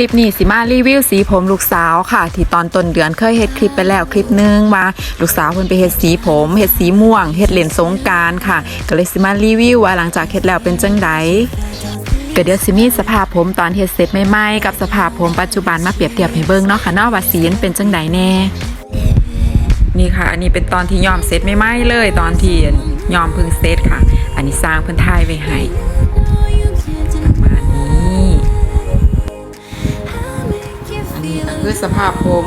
คลิปนี้สิมารีวิวสีผมลูกสาวค่ะ ที่ตอนต้นเดือนเคยเฮ็ดคลิปไปแล้วคลิปหนึงมาลูกสาวเพิ่นไปเฮ็ดสีผมเฮ็ดสีม่วงเฮ็ดเลนสงการค่ะ ก็เลยสิมารีวิวว่าหลังจากเฮ็ดแล้วเป็นจังไดก็เดี๋ยวสิมีสภาพผมตอนเฮ็ดเสร็จใหม่ๆกับสภาพผมปัจจุบันมาเปรียบเทียบให้เบิ่งเนาะค่ะเนาะว่าสีนเป็นจังไดแน่นี่ค่ะ อันนี้เป็นตอนที่ยอมเซตไม่ไหมเลย ตอนที่ยอมพึ่งเซตค่ะ อันนี้สร้างเพิ่นทายไว้ให้ อันนี้ก็คือสภาพผม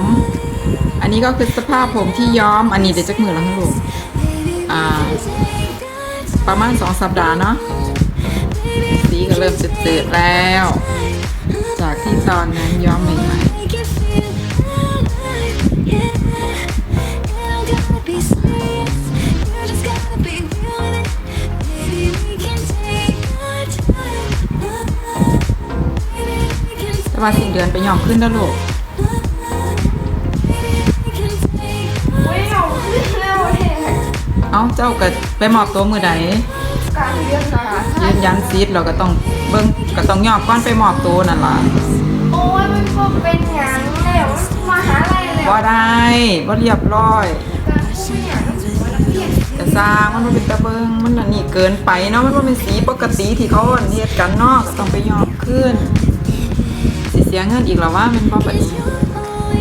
อันนี้ก็คือสภาพผมที่ย้อม อันนี้เดี๋ยวจักมือแล้วลูกอ่าประมาณสองสัปดาห์เนาะ สีก็เริ่มจืดๆแล้ว จากที่ตอนนั้นย้อมใหม่ๆแต่ว่าสิ้นเดือนไปยอมขึ้นแล้วลูกาเจ้าก็ไปมอบตัวมือใดการเรียนนะคะยืนยันซีดเราก็ต้องเบิ่งก็ต้องยอมก่อนไปมอบตัวนั่นล่ะโอ้ยมันก็เป็นหยังแล้วมาหาอะไรแล้วบ่ได้บ่เรียบร้อยการไม่อยากต้องถือว่าเราเรียนแต่สร้างมันบ่เป็นตะเบิงมันอันนี้เกินไปเนาะมันบ่เป็นสีปกติที่เขาอันเฮ็ดกันเนาะก็ต้องไปยอมขึ้นสิเสียเงินอีกแล้วว่ามันบ่บัดนี้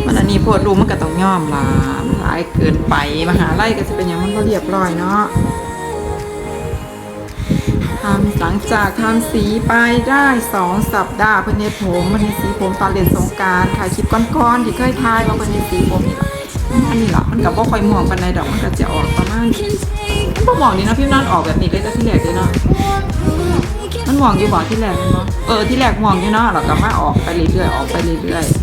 มันอันนี้โพดรู้มันก็ต้องยอมล่ะมันหลายเกินไปมหาไลัยก็สิเป็นหยังมันบ่เรียบร้อยเนาะทำหลังจากทำสีไปได้สองสัปดาห์เพิ่อนเฮ็ดผมเพิ่นเฮ็ดสีผมตอนเล่นสงการค่ะคลิปก้อนๆที่เคยทายว่าเพิ่นเฮ็ดสีผมนี่ล่ะอันนี้ล่ะมันก็บ่ค่อยม่วงปานใดดอกมันก็จะออกประมาณมันบ่ม่วงนี่นะพี่นั่นออกแบบนี้เลยแต่ที่แรกเลยเนาะมันม่วงอยู่บ่ที่แรกแม่นบ่เออที่แรกม่วงอยู่เนาะแล้วก็มาออกไปเรื่อยๆออกไปเรื่อยๆ